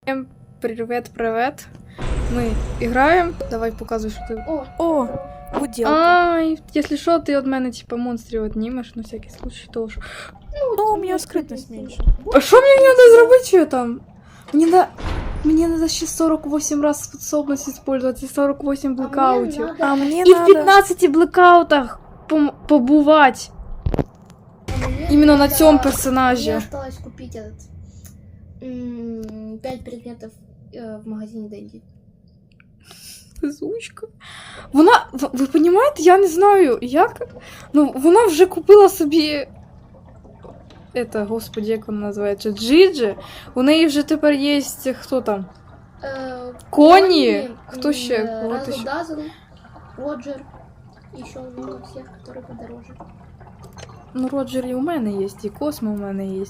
Всем привет, привет. Мы играем. Давай показывай, что ты. О, О! Гуделка. Ай, если что, ты от мене типа монстрів отнимешь, на всякий случай тоже. Ну, у меня скрытность меньше. А что мне надо зробити що там? Мне на... Мне надо ще 48 раз способность использовать и 48 блокаутів. надо- А мне и в надо- 15 блокаутах пом- побувати. А мне Именно на надо- цьому Мне персонажі. осталось купить этот... м, Пять предметов э, в магазине Дэнди. Везучка. Вона, в- ви розумієте, я не знаю, як. Ну, вона вже купила собі. Это, господі, як вона називається? Джиджи. У неї вже тепер є хто там? Э, Коні? Хто м, ще? э, Кого ти Разл ще? Дазл, Роджер. Еще много всех, которые подороже. Ну, Роджер і у мене є, і Космо у мене є.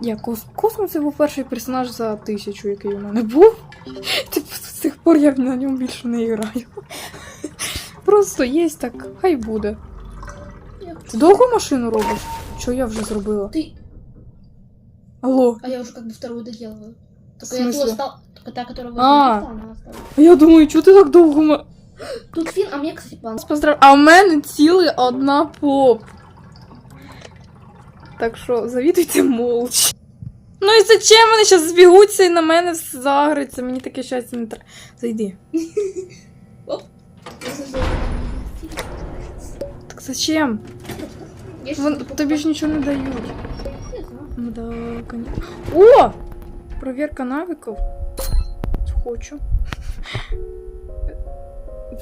Я Кос... Космо це був перший персонаж за тисячу, який у мене був. Типу, з тих пор я на ньому більше не граю. Просто є так, хай буде. Я- Ти довго машину робиш? Що я вже зробила? Ты... Алло. А я уже как бы вторую доделываю. В Только я ту смысле? остал... Только та, которая возле А. лифта, она осталась. А я думаю, чого ти так довго ма... Тут фин, а мне, кстати, план. Поздрав... А в мене цілий одна поп. Так що завідуйте молч. Ну і зачем вони зараз збігуться і на мене все загриться? Мені таке щастя не треба. Зайди. Так зачем? Я щас Вон, буду тобі ж покупать. нічого не дають. Не знаю. Ну да, конечно. О! Проверка навиків. Хочу.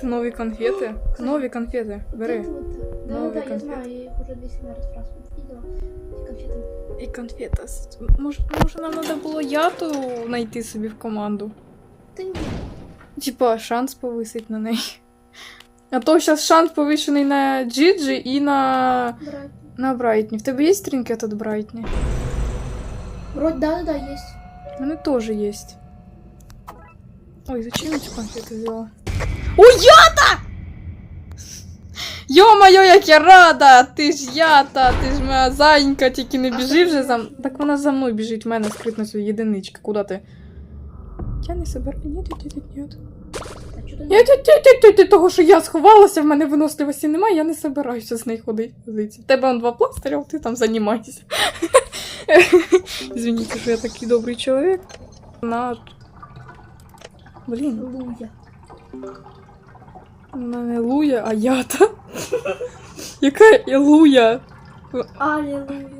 Це нові конфети. Нові конфети. Вот Бери. это вот, Да, Новые да, я конфеты. знаю, я их уже 217 раз видела. Эти конфеты. І конфета. Може, може нам треба було яту знайти собі в команду. Да нет. Типа, шанс повисить на неї. А то зараз шанс повищений на Джиджі і на. Брать. на Брайтні. В тебе є стрінкет від Брайтні? Вроде да, да, да, есть. Мене теж є. Ой, зачем я цю конфету взяла? О, ята! Йо-моє, як я рада! Ти ж ята, ти ж моя зайка, тільки не біжи вже за? Так вона за мною біжить, в мене скритністю єдиничка. Куди ти? Я не собираю. Ні, ні, ні, ні, ні, ні, того, що я сховалася, в мене виносливості немає, я не собираюся з нею ходити. В тебе он два пластиря, а ти там займайся. Извините, що я такий добрий чоловік. На... Блін, Луя. вона не Луя, а я-то. Яка я Луя? Аллилуйя.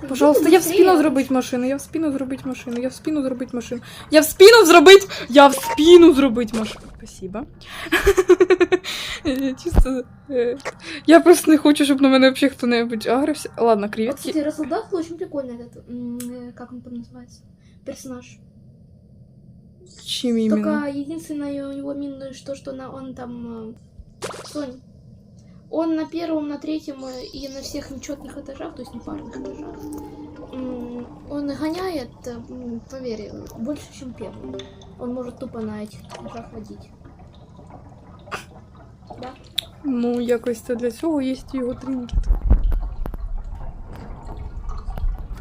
Ты Пожалуйста, где я в ты спину быстрее? зробить машину, я в спину зробить машину, я в спину зробить машину. Я в спину зробить! Я в спину зробить машину. Спасибо. Я Чисто. е, Я просто не хочу, щоб на мене взагалі хто-небудь агрився. Ладно, А, креветки. кстати, Расселдат очень прикольный этот, м, э, как он там называется, персонаж. Чим іменно? Только единственное у него минус то, что на, он там э, Сонь. Он на первом, на третьем э, и на всех нечетных этажах, то есть не парных этажах. м, Он гоняет, э, м, поверь, больше, чем первый. Он может тупо на этих этажах водить. Да? Ну, якось це для цього є його тринкет.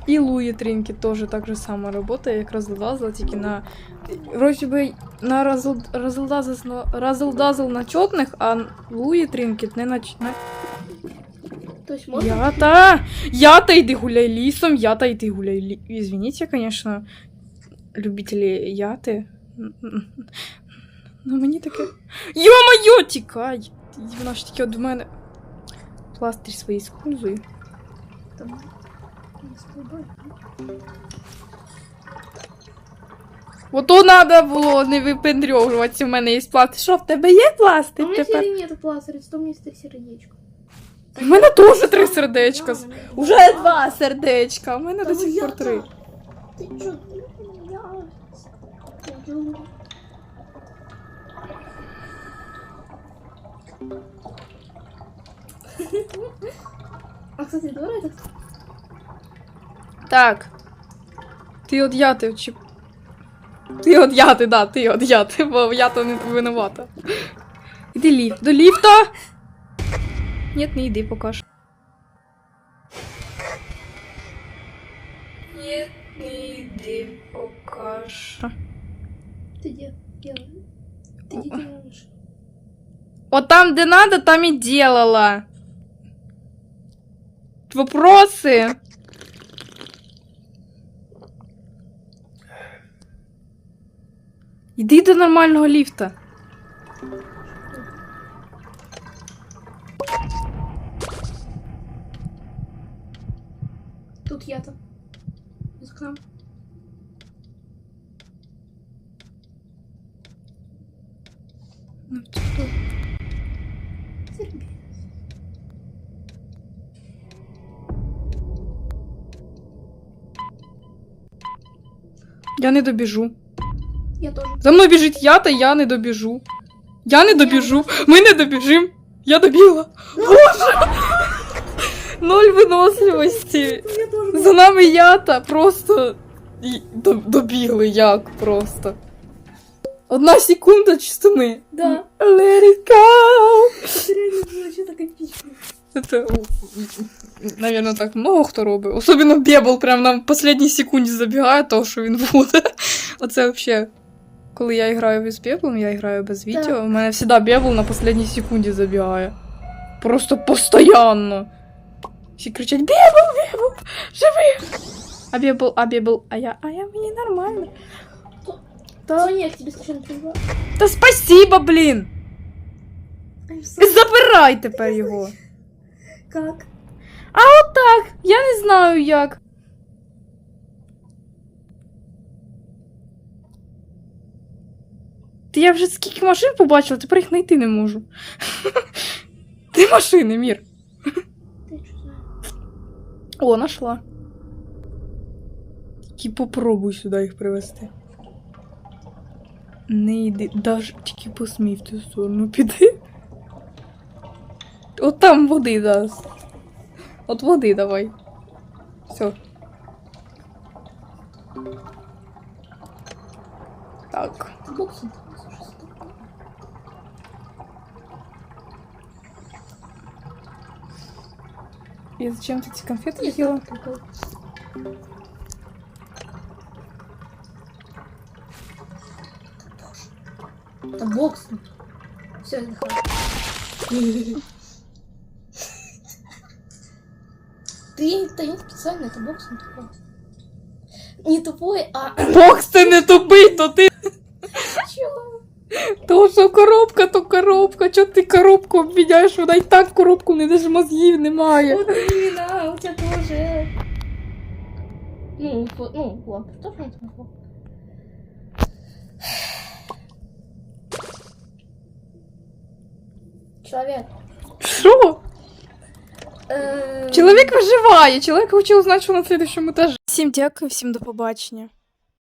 І Луї тринкет теж так же само працює, як Razzle тільки на. Вроді би на Razzle на чотних, а Луї тринкет не на, ч- То есть можно... Я-то! Я-то йди гуляй лісом, я-то йди гуляй лісом. Извините, конечно, любителі яти. Ну мені таке. Йо-моє, тікай! Вона ж тільки від мене. Пластир свої. Там, столбай. Ото надо було не випендрьовуватися, в мене є пластир. Що, в тебе є А пластир у меня тепер? теперь нету пластыря, то у меня есть три сердечка. У мене теж три сердечка. Да, у меня- Уже два сердечка, у мене Да до сих пор я-то. три. Ты чё? Я... Я думаю. А, кстати, давай это... Так. Ти от яти чи. Ти от яти, да, ти от яти, бо я то не винувата. Іди ліфт. До ліфта! Ні, не йди поки що. Ні, не йди. Іди покаж. Ты где? Я... Ты где делаешь? Вот там, где надо, там и делала. Вопросы? Іди до нормального ліфта. Тут я-то. Из окна. Ну, типу. Я не добіжу. Я тоже. За мною біжить я, та я не добіжу. Я не добіжу. Ми не добіжим. Я добігла. Боже! Ноль виносливості. Я тоже. За нами ята просто і- до- добігли як просто. Одна секунда, чисто ми. Да. Let it go. Это реально было что-то эпично. Це, наверное, так много хто робить. Особливо Бебл прям на останній секунді забігає того, що він буде. Оце взагалі. Коли я граю без Беблом, я граю без відео. Так. У мене завжди Бебл на останній секунді забігає. Просто постоянно. Всі кричать: Бебл, Бебл, живи! А Бебл, а Бебл, а я, а я мені нормально. Соня, я к тебе случайно пришла. Та спасіба, блін! Забирай тепер його. Как? Так, я не знаю як. Ти я вже скільки машин побачила, тепер їх знайти не можу. Ти машини, мір. О, нашла. Тільки попробуй сюди їх привезти. Не йди, даже тільки посмій в ту сторону піди. От там води дасть. От води давай. Все. Так. И зачем ты эти конфеты прикол. Это бокс. Все, хватит. Ты, ты не специально, это бокс не тупой. Не тупой, а... Бокс, ти не тупий, то ти. То що коробка, то коробка. Чого ти коробку обміняєш? Вона і так коробку не даже мозгів немає. Вот именно, у тебя тоже. Ну, ну, лампа не. Человек. Що? Чоловік виживає, чоловік хоче узнати, що на слідчому етажі. Всім дякую, всім до побачення.